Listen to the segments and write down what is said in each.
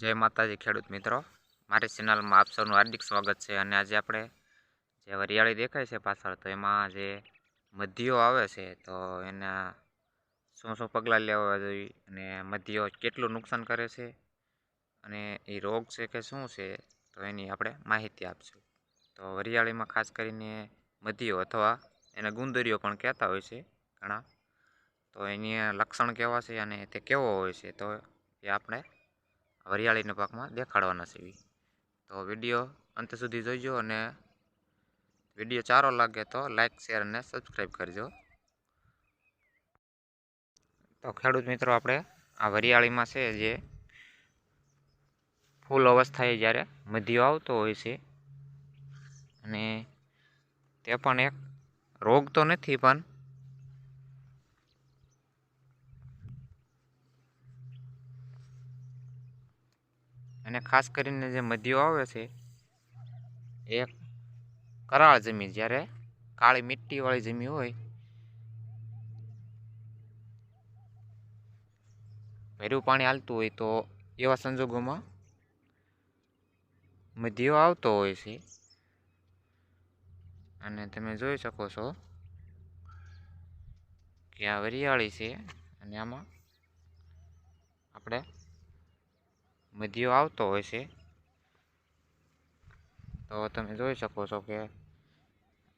જય માતાજી ખેડૂત મિત્રો. મારી ચેનલમાં આપ સૌનું હાર્દિક સ્વાગત છે અને આજે આપણે જે વરિયાળી દેખાય છે પાછળ, તો એમાં જે મધ્યો આવે છે, તો એના શું શું પગલાં લેવા જોઈએ અને મધ્યો કેટલું નુકસાન કરે છે અને એ રોગ છે કે શું છે, તો એની આપણે માહિતી આપશું. તો વરિયાળીમાં ખાસ કરીને મધ્યો અથવા એને ગુંદરીઓ પણ કહેતા હોય છે ઘણા. તો એની લક્ષણ કેવા છે અને તે કેવો હોય છે, તો એ આપણે વરિયાળીના પાકમાં દેખાડવાના છે તો વીડિયો અંત સુધી જોઈજો અને વીડિયો સારો લાગે તો લાઈક, શેર અને સબસ્ક્રાઈબ કરજો. તો ખેડૂત મિત્રો, આપણે આ વરિયાળીમાં છે જે ફૂલ અવસ્થાએ જ્યારે મધ્યો આવતો હોય છે અને તે પણ એક રોગ તો નથી, પણ અને ખાસ કરીને જે મધ્યો આવે છે, એ કરાળ જમીન, જ્યારે કાળી મીઠીવાળી જમીન હોય, ભર્યું પાણી હાલતું હોય તો એવા સંજોગોમાં મધ્યો આવતો હોય છે. અને તમે જોઈ શકો છો કે આ વરિયાળી છે અને આમાં આપણે મધ્યો આવતો હોય છે. તો તમે જોઈ શકો છો કે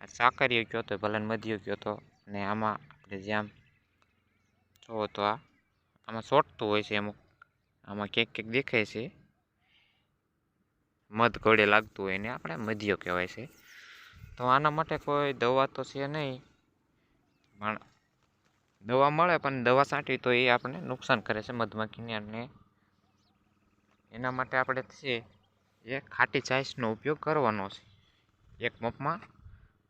સાકરીઓ કયો તો ભલે મધ્યો કયો તો ને આમાં આપણે જેમ જોવો તો આ, આમાં સોટતું હોય છે અમુક. આમાં ક્યાંક ક્યાંક દેખાય છે. મધ ઘોડે લાગતું હોય એને આપણે મધ્યો કહેવાય છે. તો આના માટે કોઈ દવા તો છે નહીં, પણ દવા મળે, પણ દવા છાંટી તો એ આપણને નુકસાન કરે છે મધમાખીને અને એના માટે આપણે છે એ ખાટી છાશનો ઉપયોગ કરવાનો છે. એક મપમાં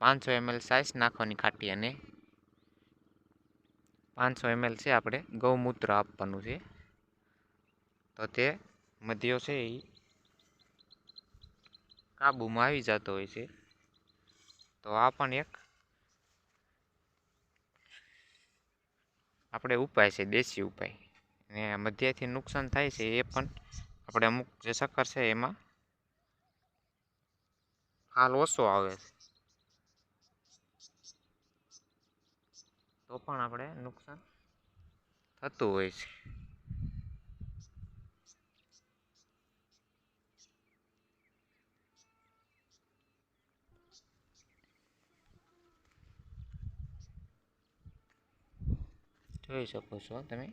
પાંચસો એમએલ છાશ નાખવાની ખાટી અને પાંચસો એમએલ છે આપણે ગૌમૂત્ર આપવાનું છે. તો તે મધ્યો છે એ કાબૂમાં આવી જતો હોય છે. તો આ પણ એક આપણે ઉપાય છે, દેશી ઉપાય. અને મધ્યથી નુકસાન થાય છે એ પણ આપણે અમુક જે શક્કર છે એમાં હાલ ઓછો આવે છે. તો પણ આપણે નુકસાન થતું હોય છે. જોઈ શકો છો તમે.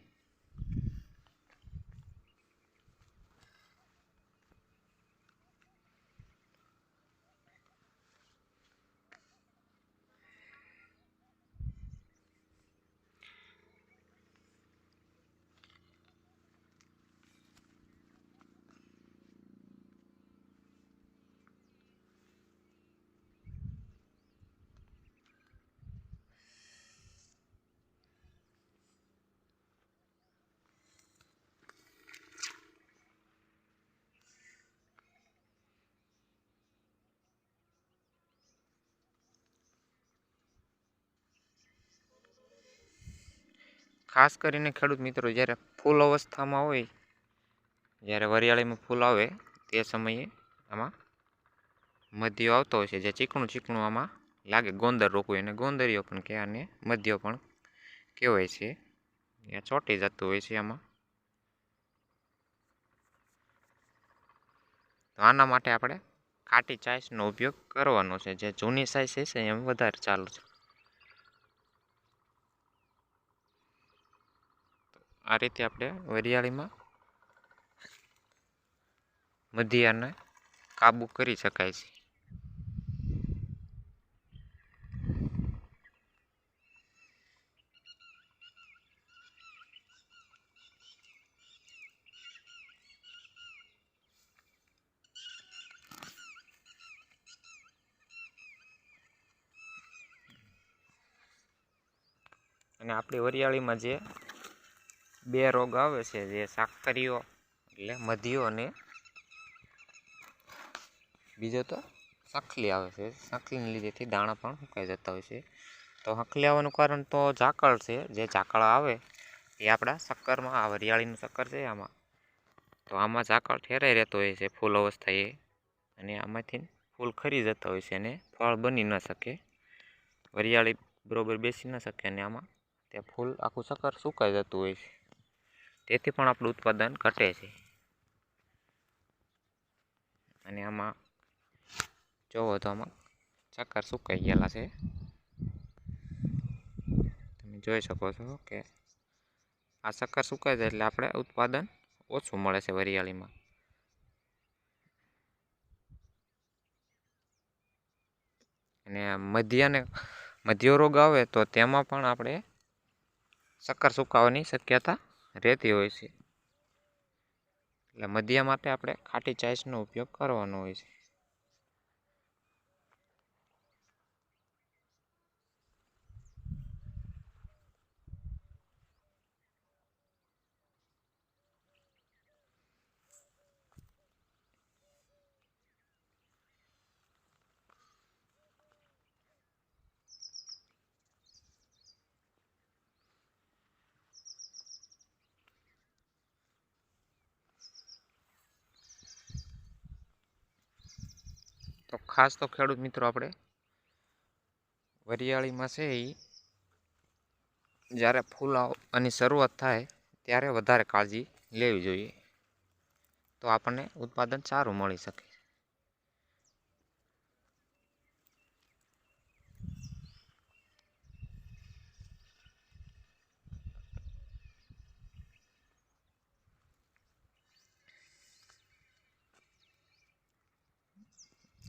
ખાસ કરીને ખેડૂત મિત્રો જ્યારે ફૂલ અવસ્થામાં હોય, જ્યારે વરિયાળીમાં ફૂલ આવે, તે સમયે આમાં મધ્યો આવતો હોય છે. જે ચીકણું ચીકણું આમાં લાગે, ગોંદર રોકવું એને ગોંદરીઓ પણ કહે અને મધ્યો પણ કહેવાય છે. એ ચોંટી જતું હોય છે આમાં. તો આના માટે આપણે ખાટી ચાઇસનો ઉપયોગ કરવાનો છે. જે જૂની સાઈઝ છે એમ વધારે ચાલુ છે. આ રીતે આપણે વરિયાળીમાં મધ્યાને કાબુ કરી શકાય છે અને આપણી વરિયાળીમાં જે બે રોગ આવે છે, જે સાકરીઓ એટલે મધ્યો અને બીજો તો સાંખલી આવે છે. સાંખલીને લીધેથી દાણા પણ સુકાઈ જતા હોય છે. તો સાંખલી આવવાનું કારણ તો ઝાકળ છે. જે ઝાકળ આવે એ આપણા શક્કરમાં, આ વરિયાળીનું શક્કર છે આમાં. તો આમાં ઝાકળ ઠેરાઈ રહેતો હોય છે ફૂલ અવસ્થાએ અને આમાંથી ફૂલ ખરી જતા હોય છે અને ફળ બની ન શકે. વરિયાળી બરોબર બેસી ન શકે અને આમાં તે ફૂલ આખું શક્કર સુકાઈ જતું હોય છે. તેથી પણ આપણું ઉત્પાદન ઘટે છે. અને આમાં જોવો તો આમાં ચક્કર સુકાઈ ગયેલા છે? તમે જોઈ શકો છો કે આ શક્કર સુકાઈ જાય એટલે આપણે ઉત્પાદન ઓછું મળે છે વરિયાળીમાં. અને મધ્યને મધ્યો રોગ આવે તો તેમાં પણ આપણે શક્કર સુકાવાની શક્યતા રહેતી હોય છે. એટલે મધ્ય માટે આપણે ખાટી ચાઈસનો ઉપયોગ કરવાનો હોય છે. તો ખાસ તો ખેડૂત મિત્રો આપણે વરિયાળીમાં છે એ જ્યારે ફૂલ આની શરૂઆત થાય ત્યારે વધારે કાળજી લેવી જોઈએ. તો આપણને ઉત્પાદન સારું મળી શકે.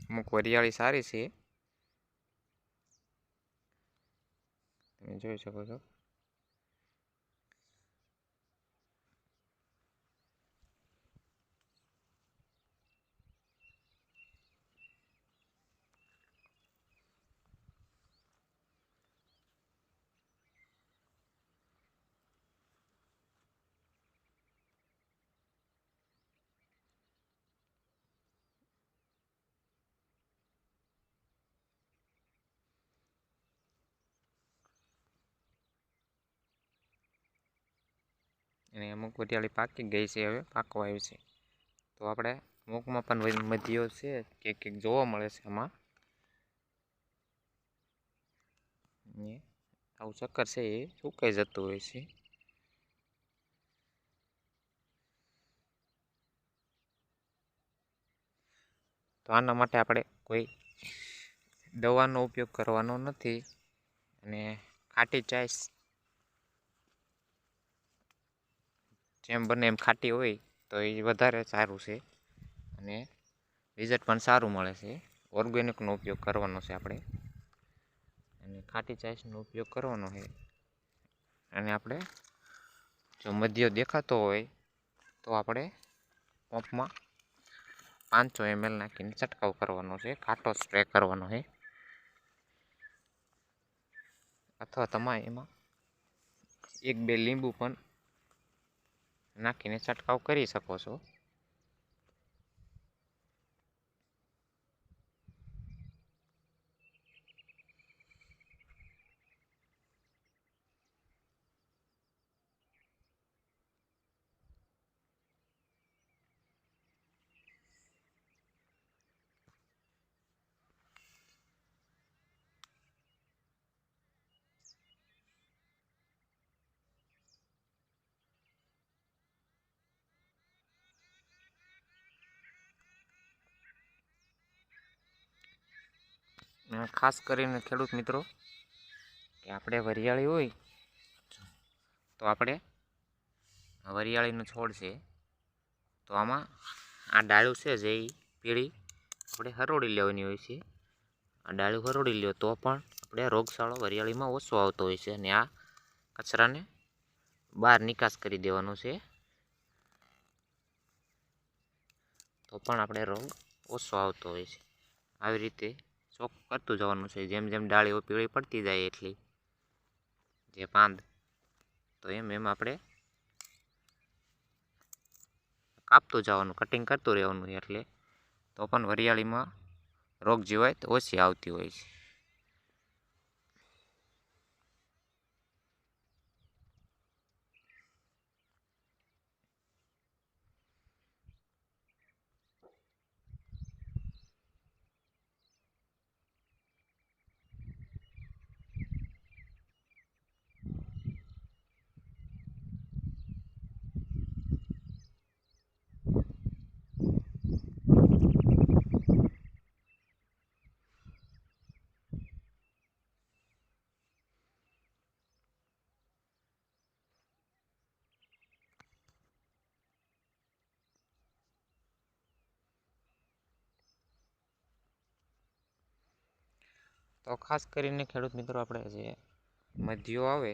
અમુક વરિયાળી સારી છે તમે જોઈ શકો છો અને અમુક વરિયાળી પાકી ગઈ છે હવે, પાકવા આવી છે. તો આપણે અમુકમાં પણ મધ્યો છે કે કંઈક જોવા મળે છે એમાં આવું ચક્કર છે એ સુકાઈ જતું હોય છે. તો આના માટે આપણે કોઈ દવાનો ઉપયોગ કરવાનો નથી. અને ખાટી ચાઈસ જેમ બને એમ ખાટી હોય, તો એ વધારે સારું છે. અને રિઝલ્ટ પણ સારું મળે છે. ઓર્ગેનિકનો ઉપયોગ કરવાનો છે આપણે. અને ખાટી ચાઈસનો ઉપયોગ કરવાનો છે. અને આપણે જો મધ્ય દેખાતો હોય, તો આપણે પંપમાં પાંચસો એમએલ નાખીને છંટકાવ કરવાનો છે. ખાટો સ્પ્રે કરવાનો છે. અથવા તમારે એમાં એક બે લીંબુ પણ નાખીને છંટકાવ કરી શકો છો. ખાસ કરીને ખેડૂત મિત્રો, કે આપણે વરિયાળી હોય, તો આપણે વરિયાળીનો છોડ છે, તો આમાં આ ડાળું છે જે પીળી આપણે હરોળી લેવાની હોય છે. આ ડાળું હરોળી લ્યો તો પણ આપણે રોગશાળો વરિયાળીમાં ઓછો આવતો હોય છે અને આ કચરાને બહાર નિકાસ કરી દેવાનો છે. તો પણ આપણે રોગ ઓછો આવતો હોય છે. આવી રીતે ચોક કરતું જવાનું છે. જેમ જેમ ડાળીઓ પીળી પડતી જાય એટલી. જે પાંદ. તો એમ એમ આપણે કાપતું જવાનું કટિંગ કરતું રહેવાનું એટલે. તો પણ વરિયાળીમાં રોગ જીવાય તો ઓછી આવતી હોય છે. તો ખાસ કરીને ખેડૂત મિત્રો આપણે જે મધ્યો આવે,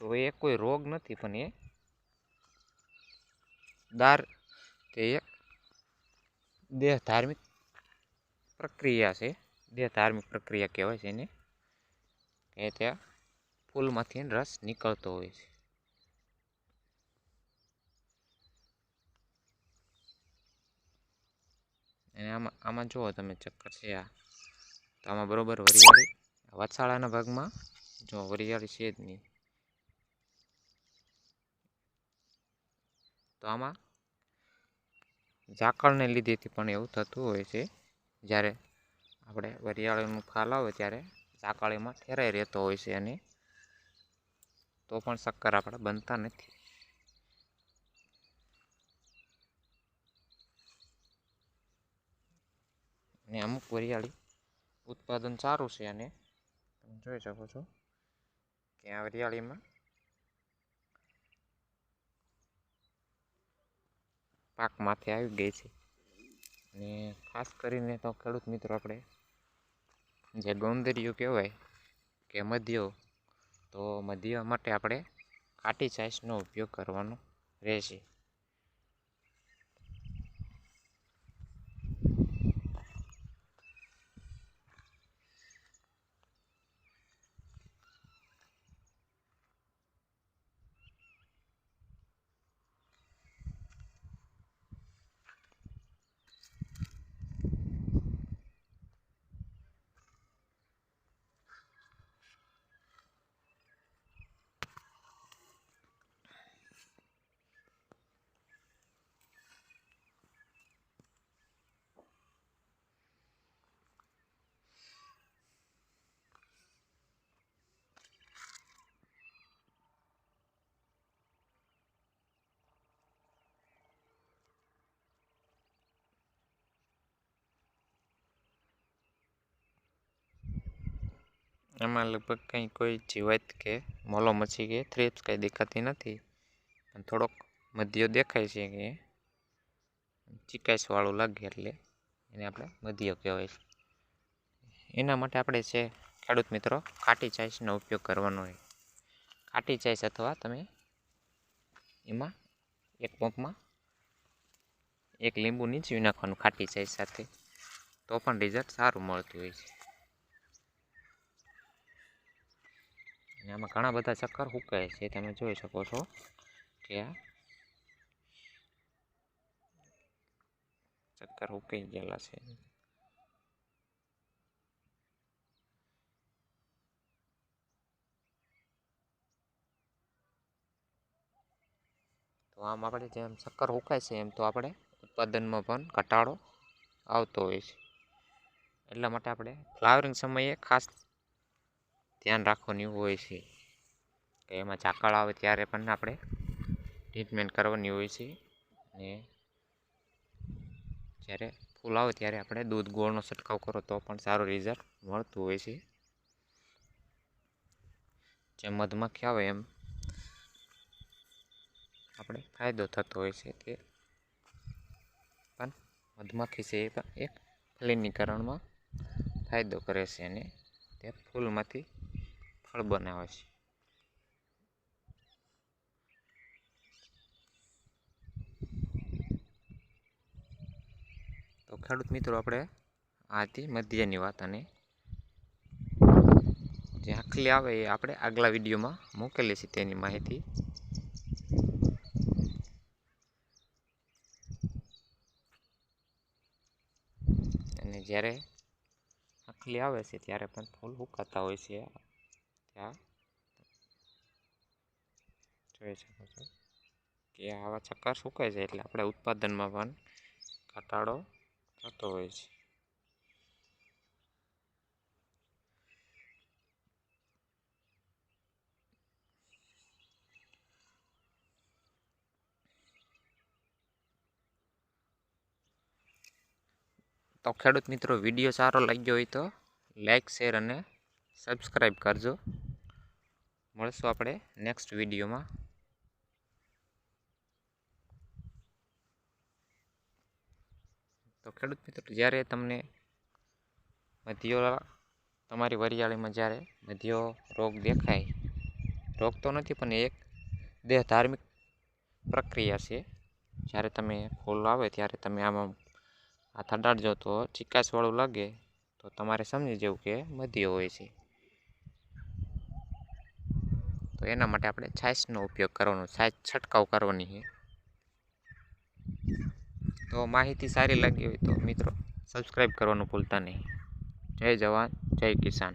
તો એ કોઈ રોગ નથી, પણ એ દાર તે એક દેહ ધાર્મિક પ્રક્રિયા છે. દેહ ધાર્મિક પ્રક્રિયા કહેવાય છે એને, કે ત્યાં ફૂલમાંથી રસ નીકળતો હોય છે. અને આમાં આમાં જુઓ તમે ચક્કર છે આ. તો આમાં બરોબર વરિયાળી. વાછાળાના ભાગમાં જો વરિયાળી છે જ નહીં. તો આમાં ઝાકળને લીધેથી પણ એવું થતું હોય છે, જ્યારે આપણે વરિયાળીનું ફાલ આવે ત્યારે ઝાકળીમાં ઠેરાઈ રહેતો હોય છે અને તો પણ શક્કર આપણે બનતા નથી. અને અમુક વરિયાળી ઉત્પાદન સારું છે અને તમે જોઈ શકો છો કે આ પાક માથે આવી ગઈ છે. અને ખાસ કરીને તો ખેડૂત મિત્રો આપણે જે ગૌંદર્યું કહેવાય કે મધ્યો, તો મધ્ય માટે આપણે કાટી છાશનો ઉપયોગ કરવાનો રહેશે. આમાં લગભગ કંઈ કોઈ જીવાત કે મોલો મચી કે થ્રીપ્સ કંઈ દેખાતી નથી. પણ થોડોક મધ્યો દેખાય છે કે ચીકાશવાળું લાગે એટલે એને આપણે મધ્યો કહેવાય છે. એના માટે આપણે છે, ખેડૂત મિત્રો, કાટી ચાઈસનો ઉપયોગ કરવાનો હોય. કાટી ચાઈસ અથવા તમે એમાં એક પંપમાં એક લીંબુ નીચવી નાખવાનું ખાટી ચાઈસ સાથે. તો પણ રિઝલ્ટ સારું મળતું હોય છે. અને આમાં ઘણા બધા ચક્કર હુકાય છે, તમે જોઈ શકો છો. કે આ ચક્કર હુકાઈ ગયેલા છે. તો આમ આપણે જેમ ચક્કર હુકાય છે, એમ તો આપણે ઉત્પાદનમાં પણ ઘટાડો આવતો હોય છે. એટલા માટે આપણે ફ્લાવરિંગ સમયે ખાસ ધ્યાન રાખવાની હોય છે. કે એમાં ઝાકળ આવે ત્યારે પણ આપણે ટ્રીટમેન્ટ કરવાની હોય છે. અને જ્યારે ફૂલ આવે ત્યારે આપણે દૂધ ગોળનો છંટકાવ કરો તો પણ સારું રિઝલ્ટ મળતું હોય છે. જેમ મધમાખી આવે એમ, આપણે ફાયદો થતો હોય છે તે પણ મધમાખી છે એ પણ એક ફલિનીકરણમાં ફાયદો કરે છે અને તે ફૂલમાંથી ફળ બનાવે છે. તો ખેડૂત મિત્રો, આપણે આથી મધ્યની વાત અને જે આખલી આવે એ આપણે આગલા વિડીયોમાં મૂકેલી છે તેની માહિતી. અને જ્યારે આખલી આવે છે, ત્યારે પણ ફૂલ ઉકાતા હોય છે. ત્યાં જોઈ શકો છો કે આવા ચક્કર સુકાય છે એટલે આપણે ઉત્પાદનમાં પણ ઘટાડો થતો હોય છે. તો ખેડૂત મિત્રો, વીડિયો સારો લાગ્યો હોય તો લાઈક શેર અને સબસ્ક્રાઈબ કરજો. મળશું આપણે નેક્સ્ટ વિડીયોમાં. તો ખેડૂત મિત્રો, જ્યારે તમને મધ્યો, તમારી વરિયાળીમાં જ્યારે મધ્યો રોગ દેખાય, રોગ તો નથી, પણ એક દેહ ધાર્મિક પ્રક્રિયા છે. જ્યારે તમે ફૂલ આવે, ત્યારે તમે આમાં હાથ અડાડજો તો ચીકાશવાળું લાગે, તો તમારે સમજી જવું કે મધ્યો હોય છે. તો એના માટે આપણે છાશનો ઉપયોગ કરવાનો, છાશ છંટકાવ કરવાની છે. તો માહિતી સારી લાગી હોય તો મિત્રો સબસ્ક્રાઈબ કરવાનું ભૂલતા નહીં. જય જવાન, જય કિસાન.